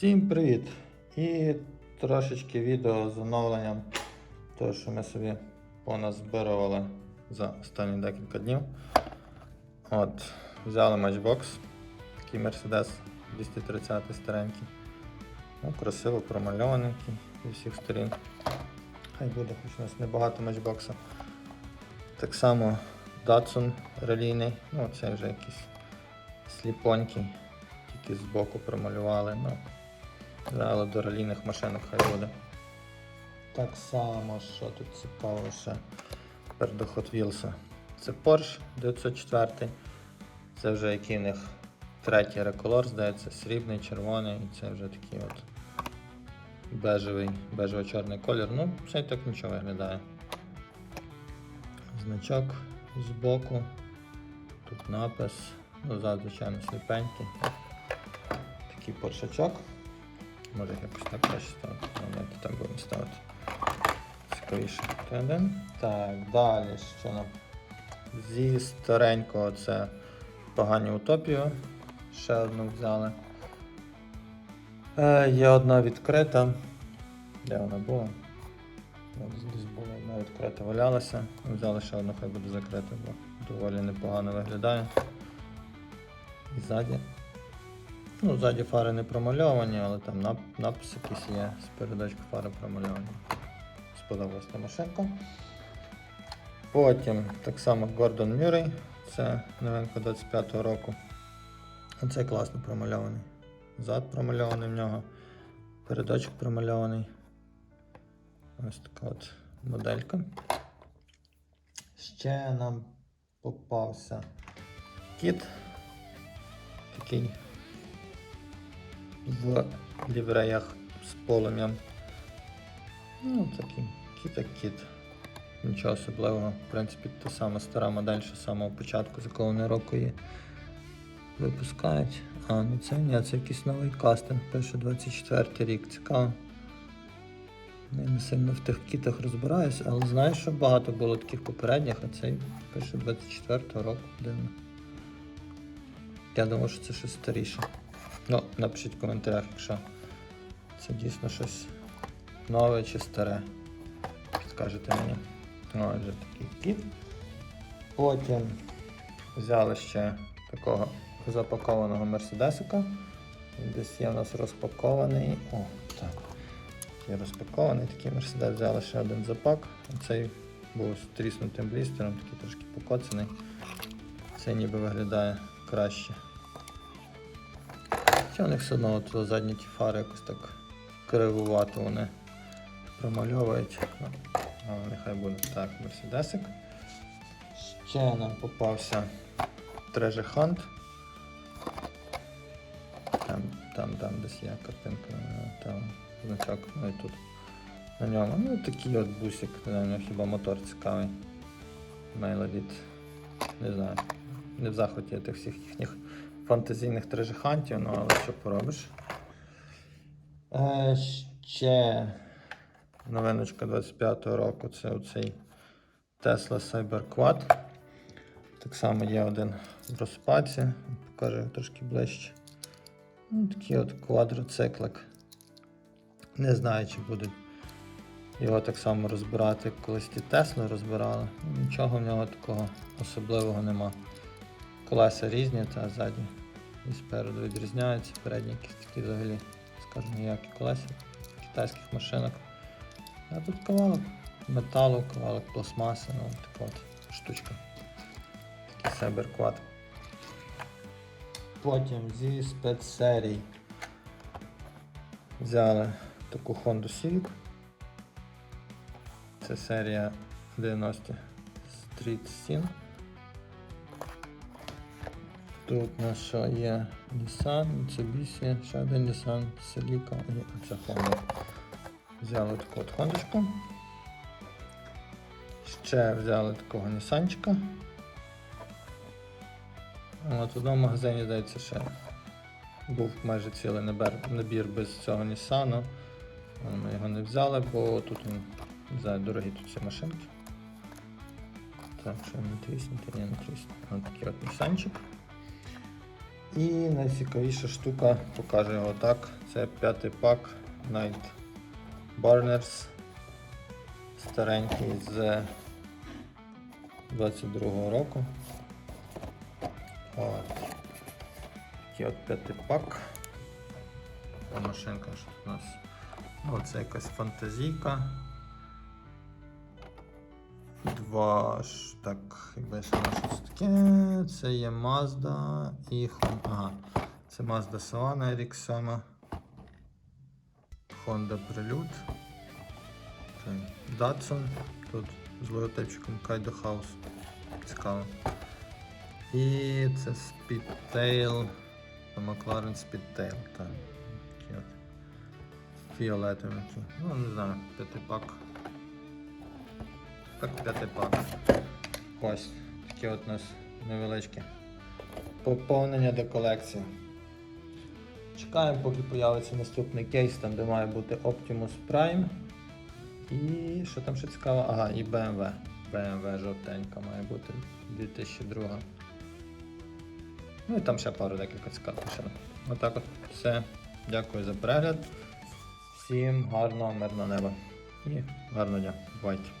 Всім привіт! І трошечки відео з оновленням того, що ми собі поназбирували за останні декілька днів. От, взяли матчбокс, такий Mercedes 230 старенький. Ну, красиво промальованенький зі всіх сторін. Хай буде, хоч у нас небагато матчбокса. Так само Datsun релійний, ну це вже якийсь сліпонький, тільки збоку промалювали. Ну, але до ралійних машинок хай буде. Так само, що тут цікаво ще тепер до Hot Wheels. Це Porsche 904. Це вже який в них третій реколор, здається, срібний, червоний, і це вже такий от бежевий, бежево-чорний колір. Ну, це і так нічого виглядає. Значок збоку. Тут напис. Ну, звичайно, сліпенький. Такий поршачок. Може якось так краще ставити. Давайте так будемо ставити. Та-дам. Так, далі що нам? Зі старенького це погані утопію. Ще одну взяли. Е, є одна відкрита. Де вона була? Десь була одна відкрита, валялася. Взяли ще одну, хай буде закрита, бо доволі непогано виглядає. І ззаді. Ну, ззаді фари не промальовані, але там нап- напис якийсь є з передачки фари промальовані. Сподобалась та машинка. Потім так само Гордон Мюррей, це новинка 25-го року. Оцей класно промальований. Зад промальований в нього, передочок промальований. Ось така от моделька. Ще нам попався кіт. Такий в лівреях з полум'ям. Ну, такий кіт кіт. Нічого особливого. В принципі, та сама стара модель, що з самого початку, з якого року її випускають. А, ну це ні, це якийсь новий кастинг, пише 24 рік. Цікаво. Не сильно в тих кітах розбираюсь, але знаю, що багато було таких попередніх, а цей пише 24 го року. Дивно. Я думав, що це щось старіше. Ну, напишіть в коментарях, якщо це дійсно щось нове чи старе. Підскажете мені. Ну, вже такий кіт. Потім взяли ще такого запакованого мерседесика. Десь є у нас розпакований. О, так. Є розпакований такий мерседес, взяли ще один запак. Цей був з тріснутим блістером, такий трошки покоцаний. Цей ніби виглядає краще. У них все одно от задні ті фари якось так кривувато вони промальовують. Ну, але нехай буде так, мерседесик. Ще нам попався Treasure Hunt. Там, там, там десь є картинка, там значок, ну і тут на ньому. Ну такий от бусик, знаю, нього хіба мотор цікавий. Мейлодіт. Не знаю. Не в захваті тих всіх їхніх фантазійних трежихантів, ну але що поробиш. Е, ще новиночка 25-го року це оцей Tesla Cyberquad. Так само є один в розпаці, покажу його трошки ближче. Ну, такий от квадроциклик. Не знаю, чи будуть його так само розбирати, як колись ті Тесли розбирали. Нічого в нього такого особливого нема. Колеса різні, та ззаді і спереду відрізняються. Передні такі взагалі, скажімо, ніякі колеса китайських машинок. А тут кавалок металу, кавалок пластмаси, ну така от штучка. Такий Cyberquad. Потім зі спецсерій взяли таку Honda Civic. Це серія 90 Street Scene. Тут у нас що є Nissan, Mitsubishi, ще один Nissan, Celica і оця Honda. Взяли таку от Хондочку. Ще взяли такого Нісанчика. От в одному магазині, здається, ще був майже цілий набір, набір без цього Нісану. Ми його не взяли, бо тут він, знаю, дорогі тут ці машинки. Так, що не тріснути, ні, не тріснути. Ось такий от Нісанчик. І найцікавіша штука, покажу його так. Це п'ятий пак Night Burners. Старенький з 22-го року. От. Такий от п'ятий пак. Машинка, що тут у нас. Ну, це якась фантазійка. Два ж так, якби воно щось таке. Це є Mazda і Honda. Ага. Це Mazda Savana RX-7. Honda Prelude. Це Datsun. Тут з логотипчиком Kaido House. Цікаво. І це Speedtail. Це McLaren Speedtail. Так. Такі. Ну, не знаю, п'ятипак. Так, п'ятипак. Ось. Такі от у нас невеличкі. Поповнення до колекції. Чекаємо, поки появиться наступний кейс, там де має бути Optimus Prime. І що там ще цікаво? Ага, і BMW. BMW жовтенька має бути 2002. Ну і там ще пару декілька цікавих машин. Отак от все. Дякую за перегляд. Всім гарного, мирного неба. І гарного дня. Бувайте.